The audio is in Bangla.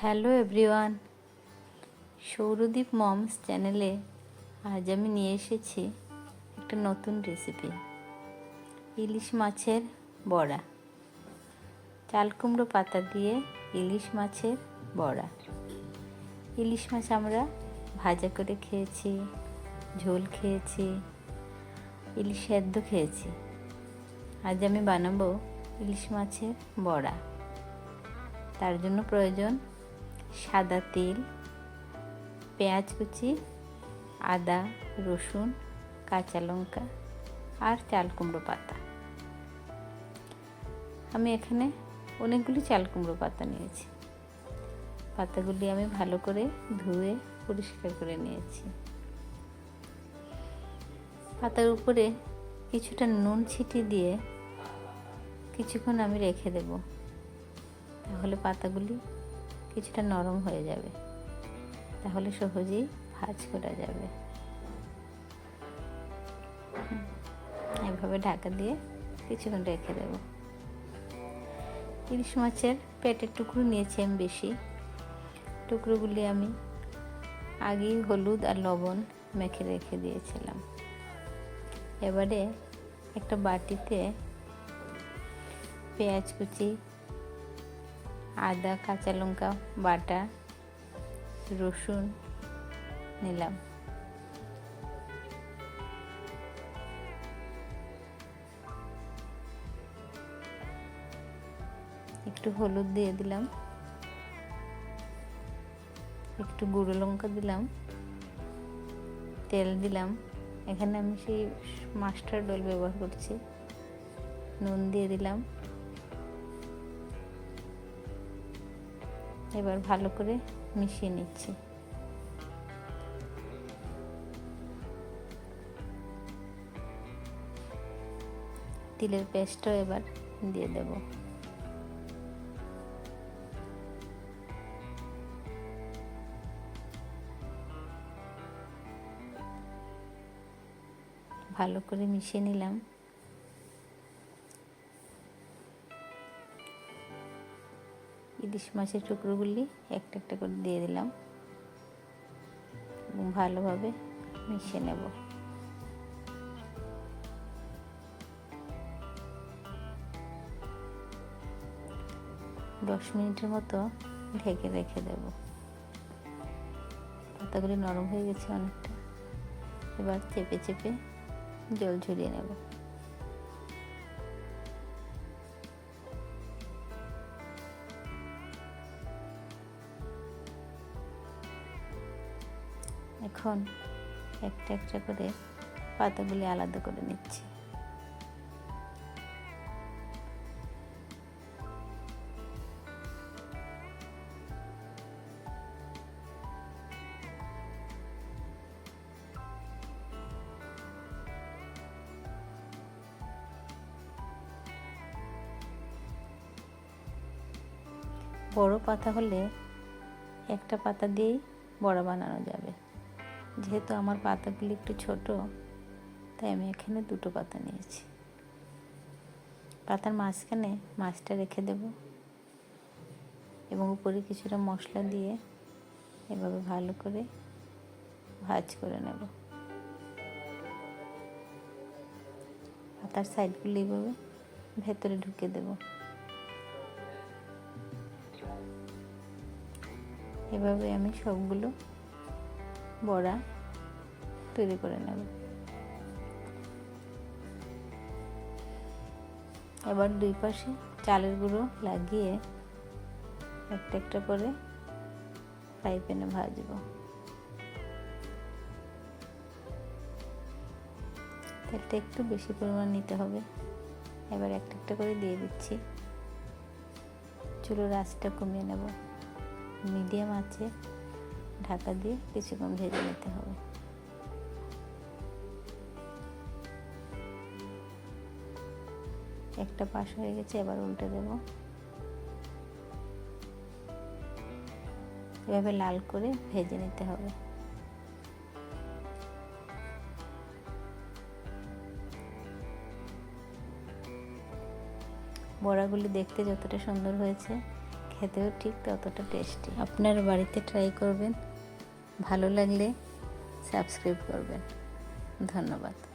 হ্যালো এভরিওয়ান, সৌরদীপ মমস চ্যানেলে আজ আমি নিয়ে এসেছি একটা নতুন রেসিপি, ইলিশ মাছের বড়া। চাল কুমড়ো পাতা দিয়ে ইলিশ মাছের বড়া। ইলিশ মাছ আমরা ভাজা করে খেয়েছি, ঝোল খেয়েছি, ইলিশ সেদ্ধ খেয়েছি। আজ আমি বানাবো ইলিশ মাছের বড়া। তার জন্য প্রয়োজন সাদা তেল, পেঁয়াজ কুচি, আদা, রসুন, কাঁচা লঙ্কা আর চাল কুমড়ো পাতা। আমি এখানে অনেকগুলি চাল কুমড়ো পাতা নিয়েছি। পাতাগুলি আমি ভালো করে ধুয়ে পরিষ্কার করে নিয়েছি। পাতার উপরে কিছুটা নুন ছিটিয়ে দিয়ে কিছুক্ষণ আমি রেখে দেব। তাহলে পাতাগুলি কিছুটা নরম হয়ে যাবে। তাহলে সহজেই ভাজ করা যাবে। এভাবে ঢাকা দিয়ে কিছুক্ষণ রেখে দেব। ইলিশ মাছের পেটের টুকরো নিয়েছি আমি বেশি। টুকরোগুলি আমি আগেই হলুদ আর লবণ মেখে রেখে দিয়েছিলাম। এবারে একটা বাটিতে পেঁয়াজ কুচি আদা, কাঁচা লঙ্কা, বাটা, রসুন নিলাম। একটু হলুদ দিয়ে দিলাম। একটু গুঁড়ো লঙ্কা দিলাম। তেল দিলাম। এখানে আমি সেই মাস্টার ডল ব্যবহার করছি। নুন দিয়ে দিলাম। এবার ভালো করে মিশিয়ে নিচ্ছি। তিলের পেস্টও এবার দিয়ে দেব। ভালো করে মিশিয়ে নিলাম। ইলিশ মাছের টুকরোগুলি একটা একটা করে দিয়ে দিলাম। ভালোভাবে মিশিয়ে নেব। দশ মিনিটের মতো ঢেকে রেখে দেব। পাতাগুলি নরম হয়ে গেছে অনেকটা। এবার চেপে চেপে জল ঝরিয়ে নেব। এখন একটা একটা করে পাতাগুলি আলাদা করে নিচ্ছি। বড় পাতা হলে একটা পাতা দিয়েই বড়া বানানো যাবে। যেহেতু আমার পাতাগুলি একটু ছোট, তাই আমি এখানে দুটো পাতা নিয়েছি। পাতার মাঝখানে মাছটা রেখে দেব এবং উপরে কিছুটা মশলা দিয়ে এভাবে ভালো করে ভাজ করে নেব। পাতার সাইডগুলি এভাবে ভেতরে ঢুকে দেব। এভাবে আমি সবগুলো বড়া তৈরি করে নেব। এবার দুই পাশে চালের গুঁড়ো লাগিয়ে একটা একটা করে ফ্রাই প্যানে ভাজবো তেলটা একটু বেশি পরিমাণ নিতে হবে। এবার একটা একটা করে দিয়ে দিচ্ছি। চুলোর আঁচটা কমিয়ে নেব। মিডিয়াম আছে ঢাকা দিয়ে কিছুক্ষণ ভেজে নিতে হবে। একটা পাশ হয়ে গেছে, এবার উল্টে দেব। এভাবে লাল করে ভেজে নিতে হবে। বড়াগুলি দেখতে যতটা সুন্দর হয়েছে, খেতেও ঠিক ততটা টেস্টি। আপনার বাড়িতে ট্রাই করবেন। ভালো লাগলে সাবস্ক্রাইব করবেন। ধন্যবাদ।